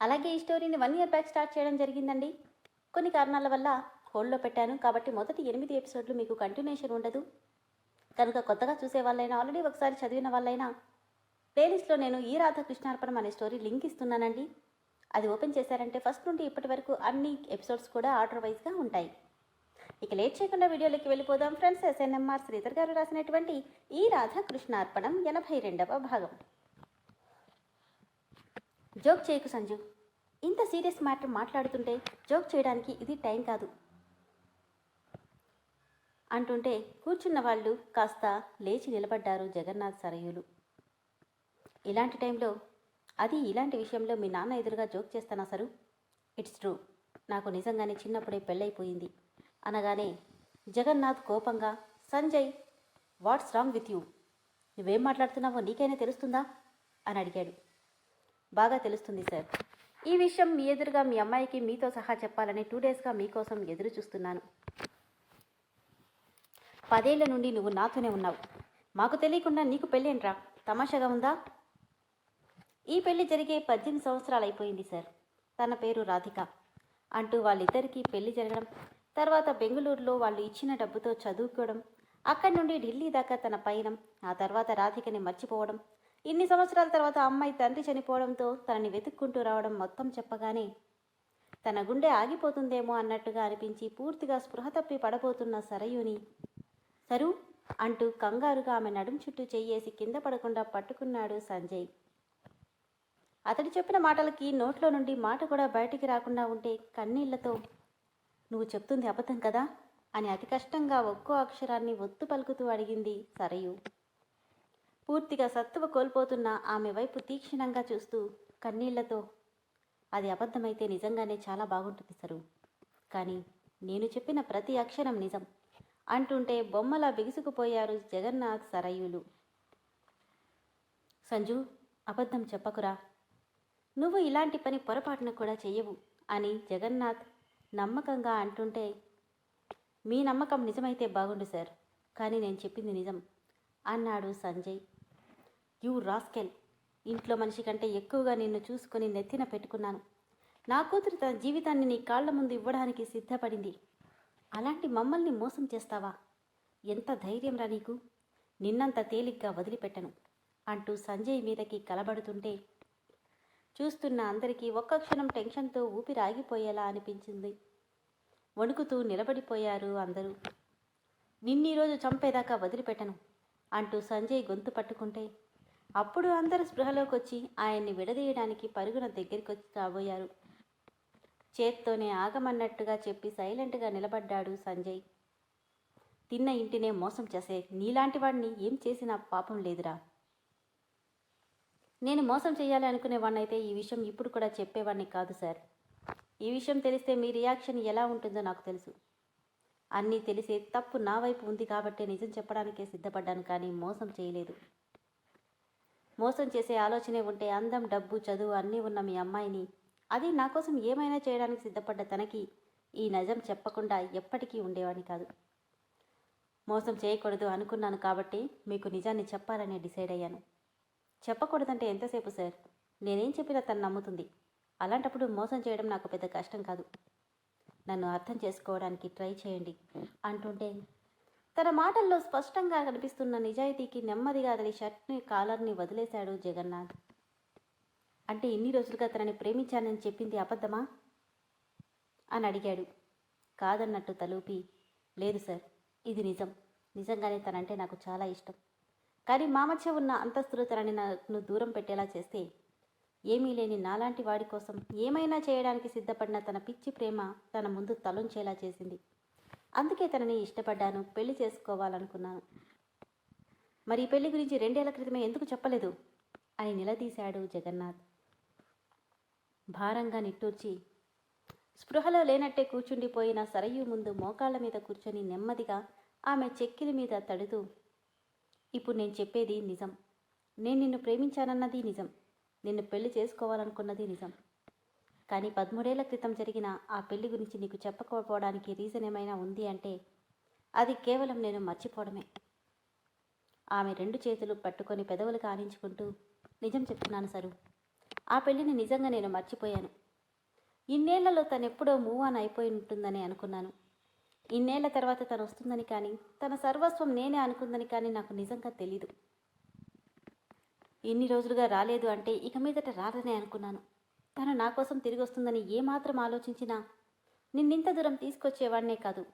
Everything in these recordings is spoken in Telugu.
అలాగే ఈ స్టోరీని వన్ ఇయర్ బ్యాక్ స్టార్ట్ చేయడం జరిగిందండి. కొన్ని కారణాల వల్ల హోల్డ్లో పెట్టాను. కాబట్టి మొదటి ఎనిమిది ఎపిసోడ్లు మీకు కంటిన్యూషన్ ఉండదు. కనుక కొత్తగా చూసే వాళ్ళైనా ఆల్రెడీ ఒకసారి చదివిన వాళ్ళైనా ప్లేలిస్ట్లో నేను ఈ రాధాకృష్ణార్పణం అనే స్టోరీ లింక్ ఇస్తున్నానండి. అది ఓపెన్ చేశారంటే ఫస్ట్ నుండి ఇప్పటి వరకు అన్ని ఎపిసోడ్స్ కూడా ఆర్డర్ వైజ్గా ఉంటాయి. ఇక లేట్ చేయకుండా వీడియోలోకి వెళ్ళిపోదాం. ఫ్రెండ్స్ ఎస్ఎన్ఎంఆర్ శ్రీధర్ గారు రాసినటువంటి ఈ రాధాకృష్ణార్పణం ఎనభై రెండవ భాగం. జోక్ చేయకు సంజు. ఇంత సీరియస్ మ్యాటర్ మాట్లాడుతుంటే జోక్ చేయడానికి ఇది టైం కాదు. అంటుంటే కూర్చున్న వాళ్ళు కాస్త లేచి నిలబడ్డారు జగన్నాథ్ సరయులు. ఇలాంటి టైంలో అది ఇలాంటి విషయంలో మీ నాన్న ఎదురుగా జోక్ చేస్తానా సరు? It's true. నాకు నిజంగానే చిన్నప్పుడే పెళ్ళైపోయింది. అనగానే జగన్నాథ్ కోపంగా Sanjay what's wrong with you? నువ్వేం మాట్లాడుతున్నావో నీకైనా తెలుస్తుందా? అని అడిగాడు. బాగా తెలుస్తుంది సార్. ఈ విషయం మీ ఎదురుగా మీ అమ్మాయికి మీతో సహా చెప్పాలని టూ డేస్గా మీకోసం ఎదురు చూస్తున్నాను. పదేళ్ళ నుండి నువ్వు నాతోనే ఉన్నావు. మాకు తెలియకుండా నీకు పెళ్ళేంట్రా తమాషాగా ఉందా? ఈ పెళ్ళి జరిగే పద్దెనిమిది సంవత్సరాలు అయిపోయింది సార్. తన పేరు రాధిక. అంటూ వాళ్ళిద్దరికీ పెళ్ళి జరగడం తర్వాత బెంగళూరులో వాళ్ళు ఇచ్చిన డబ్బుతో చదువుకోవడం అక్కడి నుండి ఢిల్లీ దాకా తన పయనం ఆ తర్వాత రాధికని మర్చిపోవడం ఇన్ని సంవత్సరాల తర్వాత అమ్మాయి తండ్రి చనిపోవడంతో తనని వెతుక్కుంటూ రావడం మొత్తం చెప్పగానే తన గుండె ఆగిపోతుందేమో అన్నట్టుగా అనిపించి పూర్తిగా స్పృహ తప్పి పడబోతున్న సరయుని. సరు అంటూ కంగారుగా ఆమె నడుం చుట్టూ చెయ్యేసి కింద పడకుండా పట్టుకున్నాడు సంజయ్. అతడు చెప్పిన మాటలకి నోట్లో నుండి మాట కూడా బయటికి రాకుండా ఉంటే కన్నీళ్ళతో నువ్వు చెప్తుంది అబద్ధం కదా? అని అతి కష్టంగా ఒక్కో అక్షరాన్ని ఒత్తు పలుకుతూ అడిగింది సరయు. పూర్తిగా సత్తువ కోల్పోతున్న ఆమె వైపు తీక్షణంగా చూస్తూ కన్నీళ్ళతో అది అబద్ధమైతే నిజంగానే చాలా బాగుంటుంది సరు. కానీ నేను చెప్పిన ప్రతి అక్షరం నిజం అంటుంటే బొమ్మలా బిగుసుకుపోయారు జగన్నాథ్ సరయులు. సంజు అబద్ధం చెప్పకురా. నువ్వు ఇలాంటి పని పొరపాటున కూడా చెయ్యవు అని జగన్నాథ్ నమ్మకంగా అంటుంటే మీ నమ్మకం నిజమైతే బాగుండు సార్ కానీ నేను చెప్పింది నిజం అన్నాడు సంజయ్. You rascal. ఇంట్లో మనిషి కంటే ఎక్కువగా నిన్ను చూసుకొని నెత్తిన పెట్టుకున్నాను. నా కూతురు తన జీవితాన్ని నీ కాళ్ళ ముందు ఇవ్వడానికి సిద్ధపడింది. అలాంటి మమ్మల్ని మోసం చేస్తావా? ఎంత ధైర్యం రా నీకు. నిన్నంత తేలిగ్గా వదిలిపెట్టను అంటూ సంజయ్ మీదకి కలబడుతుంటే చూస్తున్న అందరికీ ఒక్క క్షణం టెన్షన్తో ఊపిరి ఆగిపోయేలా అనిపించింది. వణుకుతూ నిలబడిపోయారు అందరూ. నిన్నీరోజు చంపేదాకా వదిలిపెట్టను అంటూ సంజయ్ గొంతు పట్టుకుంటే అప్పుడు అందరూ స్పృహలోకి వచ్చి ఆయన్ని విడదీయడానికి పరుగున దగ్గరికి వచ్చి కాబోయారు చేత్తోనే ఆగమన్నట్టుగా చెప్పి సైలెంట్గా నిలబడ్డాడు సంజయ్. తిన్న ఇంటినే మోసం చేసే నీలాంటి వాడిని ఏం చేసినా పాపం లేదురా. నేను మోసం చేయాలి అనుకునేవాడినైతే ఈ విషయం ఇప్పుడు కూడా చెప్పేవాడిని కాదు సార్. ఈ విషయం తెలిస్తే మీ రియాక్షన్ ఎలా ఉంటుందో నాకు తెలుసు. అన్నీ తెలిసే తప్పు నా వైపు ఉంది కాబట్టే నిజం చెప్పడానికే సిద్ధపడ్డాను కానీ మోసం చేయలేదు. మోసం చేసే ఆలోచనే ఉంటే అందం డబ్బు చదువు అన్నీ ఉన్న మీ అమ్మాయిని. అది నా కోసం ఏమైనా చేయడానికి సిద్ధపడ్డ తనకి ఈ నిజం చెప్పకుండా ఎప్పటికీ ఉండేవాడిని కాదు. మోసం చేయకూడదు అనుకున్నాను కాబట్టి మీకు నిజాన్ని చెప్పాలని డిసైడ్ అయ్యాను. చెప్పకూడదంటే ఎంతసేపు సార్? నేనేం చెప్పినా తను నమ్ముతుంది. అలాంటప్పుడు మోసం చేయడం నాకు పెద్ద కష్టం కాదు. నన్ను అర్థం చేసుకోవడానికి ట్రై చేయండి అంటుంటే తన మాటల్లో స్పష్టంగా కనిపిస్తున్న నిజాయితీకి నెమ్మదిగా అతని షర్ట్ని కాలర్ని వదిలేశాడు జగన్నాథ్. అంటే ఇన్ని రోజులుగా తనని ప్రేమించానని చెప్పింది అబద్ధమా? అని అడిగాడు. కాదన్నట్టు తలూపి లేదు సార్ ఇది నిజం. నిజంగానే తనంటే నాకు చాలా ఇష్టం. కానీ మా ఉన్న అంతస్తులు తనని నన్ను దూరం పెట్టేలా చేస్తే ఏమీ లేని నాలాంటి వాడి కోసం ఏమైనా చేయడానికి సిద్ధపడిన తన పిచ్చి ప్రేమ తన ముందు తలొంచేలా చేసింది. అందుకే తనని ఇష్టపడ్డాను పెళ్ళి చేసుకోవాలనుకున్నాను. మరి ఈ పెళ్ళి గురించి రెండేళ్ళ క్రితమే ఎందుకు చెప్పలేదు? అని నిలదీశాడు జగన్నాథ్. భారంగా నిట్టూర్చి స్పృహలో లేనట్టే కూర్చుండిపోయిన సరయు ముందు మోకాళ్ళ మీద కూర్చొని నెమ్మదిగా ఆమె చెక్కిలి మీద తడుతూ ఇప్పుడు నేను చెప్పేది నిజం. నేను నిన్ను ప్రేమించానన్నది నిజం. నిన్ను పెళ్ళి చేసుకోవాలనుకున్నది నిజం. కానీ పదమూడేళ్ళ క్రితం జరిగిన ఆ పెళ్ళి గురించి నీకు చెప్పకపోవడానికి రీజన్ ఏమైనా ఉంది అంటే అది కేవలం నేను మర్చిపోవడమే. ఆమె రెండు చేతులు పట్టుకొని పెదవులు కానించుకుంటూ నిజం చెప్తున్నాను సరు ఆ పెళ్ళిని నిజంగా నేను మర్చిపోయాను. ఇన్నేళ్ళలో తను ఎప్పుడో మూవ్ ఆన్ అయిపోయి ఉంటుందని అనుకున్నాను. ఇన్నేళ్ళ తర్వాత తను వస్తుందని కానీ తన సర్వస్వం నేనే అనుకుందని కానీ నాకు నిజంగా తెలీదు. ఇన్ని రోజులుగా రాలేదు అంటే ఇక మీదట రాదనే అనుకున్నాను. తను నా కోసం తిరిగి వస్తుందని ఏమాత్రం ఆలోచించినా నిన్నింత దూరం తీసుకొచ్చేవాడినే కాదు.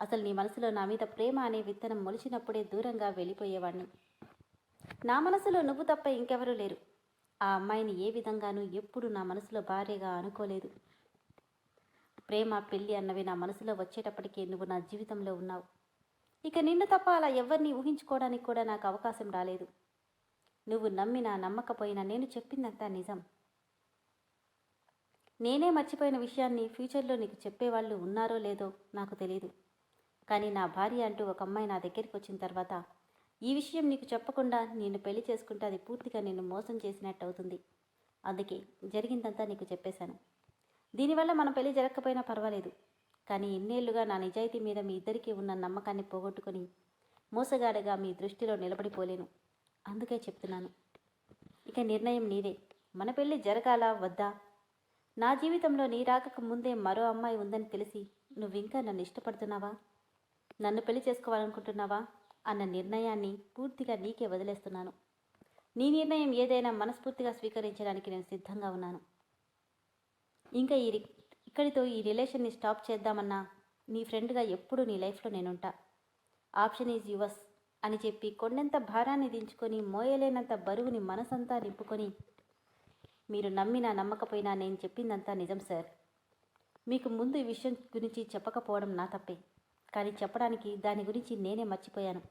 అసలు నీ మనసులో నా మీద ప్రేమ అనే విత్తనం మొలిచినప్పుడే దూరంగా వెళ్ళిపోయేవాడిని. నా మనసులో నువ్వు తప్ప ఇంకెవరూ లేరు. ఆ అమ్మాయిని ఏ విధంగానూ ఎప్పుడు నా మనసులో భార్యగా అనుకోలేదు. ప్రేమ పెళ్ళి అన్నవి నా మనసులో వచ్చేటప్పటికే నువ్వు నా జీవితంలో ఉన్నావు. ఇక నిన్ను తప్ప అలా ఎవరిని ఊహించుకోవడానికి కూడా నాకు అవకాశం రాలేదు. నువ్వు నమ్మినా నమ్మకపోయినా నేను చెప్పిందంతా నిజం. నేనే మర్చిపోయిన విషయాన్ని ఫ్యూచర్లో నీకు చెప్పేవాళ్ళు ఉన్నారో లేదో నాకు తెలియదు కానీ నా భార్య అంటూ ఒక అమ్మాయి నా దగ్గరికి వచ్చిన తర్వాత ఈ విషయం నీకు చెప్పకుండా నేను పెళ్ళి చేసుకుంటే అది పూర్తిగా నిన్ను మోసం చేసినట్టు అవుతుంది. అందుకే జరిగిందంతా నీకు చెప్పేశాను. దీనివల్ల మన పెళ్ళి జరగకపోయినా పర్వాలేదు. కానీ ఇన్నేళ్ళుగా నా నిజాయితీ మీద మీ ఇద్దరికీ ఉన్న నమ్మకాన్ని పోగొట్టుకొని మోసగాడగా మీ దృష్టిలో నిలబడిపోలేను. అందుకే చెప్తున్నాను. ఇక నిర్ణయం నీదే. మన పెళ్ళి జరగాల వద్దా? నా జీవితంలో నీ రాకకు ముందే మరో అమ్మాయి ఉందని తెలిసి నువ్వింకా నన్ను ఇష్టపడుతున్నావా? నన్ను పెళ్ళి చేసుకోవాలనుకుంటున్నావా? అన్న నిర్ణయాన్ని పూర్తిగా నీకే వదిలేస్తున్నాను. నీ నిర్ణయం ఏదైనా మనస్ఫూర్తిగా స్వీకరించడానికి నేను సిద్ధంగా ఉన్నాను. ఇంకా ఈ ఇక్కడితో ఈ రిలేషన్ని స్టాప్ చేద్దామన్నా నీ ఫ్రెండ్గా ఎప్పుడూ నీ లైఫ్లో నేనుంటా. ఆప్షన్ ఈజ్ యువర్స్ అని చెప్పి కొండంత భారాన్ని దించుకొని మోయలేనంత బరువుని మనసంతా నింపుకొని మీరు నమ్మినా నమ్మకపోయినా నేను చెప్పిందంతా నిజం సార్. మీకు ముందు ఈ విషయం గురించి చెప్పకపోవడం నా తప్పే. కానీ చెప్పడానికి దాని గురించి నేనే మర్చిపోయాను.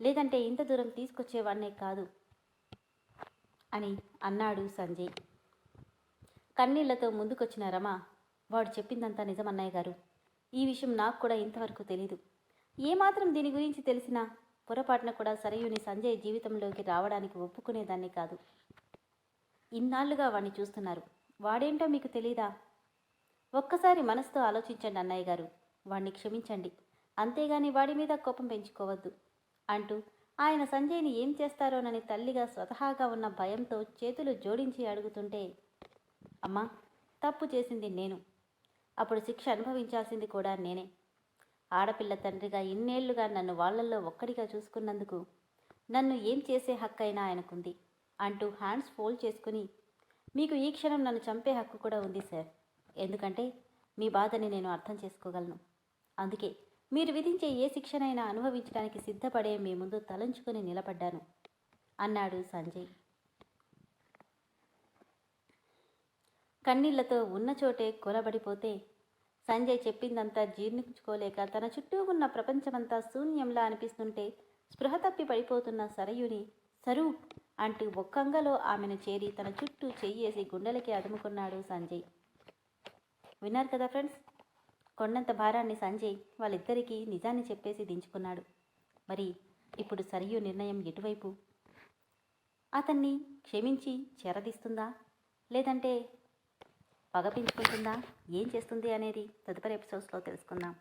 లేదంటే ఇంత దూరం తీసుకొచ్చేవాడినే కాదు అని అన్నాడు సంజయ్. కన్నీళ్ళతో ముందుకొచ్చిన రమ వాడు చెప్పిందంతా నిజమన్నయ్య గారు. ఈ విషయం నాకు కూడా ఇంతవరకు తెలీదు. ఏమాత్రం దీని గురించి తెలిసినా పొరపాటున కూడా సరయుని సంజయ్ జీవితంలోకి రావడానికి ఒప్పుకునేదాన్ని కాదు. ఇన్నాళ్ళుగా వాణ్ణి చూస్తున్నారు. వాడేంటో మీకు తెలీదా? ఒక్కసారి మనసుతో ఆలోచించండి అన్నయ్య గారు. వాణ్ణి క్షమించండి. అంతేగాని వాడి మీద కోపం పెంచుకోవద్దు అంటూ ఆయన సంజయ్ని ఏం చేస్తారోనని తల్లిగా స్వతహాగా ఉన్న భయంతో చేతులు జోడించి అడుగుతుంటే అమ్మా తప్పు చేసింది నేను. అప్పుడు శిక్ష అనుభవించాల్సింది కూడా నేనే. ఆడపిల్ల తండ్రిగా ఇన్నేళ్ళుగా నన్ను వాళ్ళల్లో ఒక్కడిగా చూసుకున్నందుకు నన్ను ఏం చేసే హక్కైనా ఆయనకుంది. అంటూ హ్యాండ్స్ ఫోల్డ్ చేసుకుని మీకు ఈ క్షణం నన్ను చంపే హక్కు కూడా ఉంది సార్. ఎందుకంటే మీ బాధని నేను అర్థం చేసుకోగలను. అందుకే మీరు విధించే ఏ శిక్షనైనా అనుభవించడానికి సిద్ధపడే మీ ముందు తలంచుకుని నిలబడ్డాను అన్నాడు సంజయ్. కన్నీళ్ళతో ఉన్న చోటే కొలబడిపోతే సంజయ్ చెప్పిందంతా జీర్ణించుకోలేక తన చుట్టూ ఉన్న ప్రపంచమంతా శూన్యంలా అనిపిస్తుంటే స్పృహ తప్పి పడిపోతున్న సరయుని సరూ అంటూ ఒక్కంగలో ఆమెను చేరి తన చుట్టూ చెయ్యేసి గుండెలకి అదుముకున్నాడు సంజయ్. విన్నారు కదా ఫ్రెండ్స్? కొండంత భారాన్ని సంజయ్ వాళ్ళిద్దరికీ నిజాన్ని చెప్పేసి దించుకున్నాడు. మరి ఇప్పుడు సరియు నిర్ణయం ఎటువైపు? అతన్ని క్షమించి చేరదీస్తుందా? లేదంటే పగపించుకుంటుందా ఏం చేస్తుంది అనేది తదుపరి ఎపిసోడ్స్లో తెలుసుకుందాం.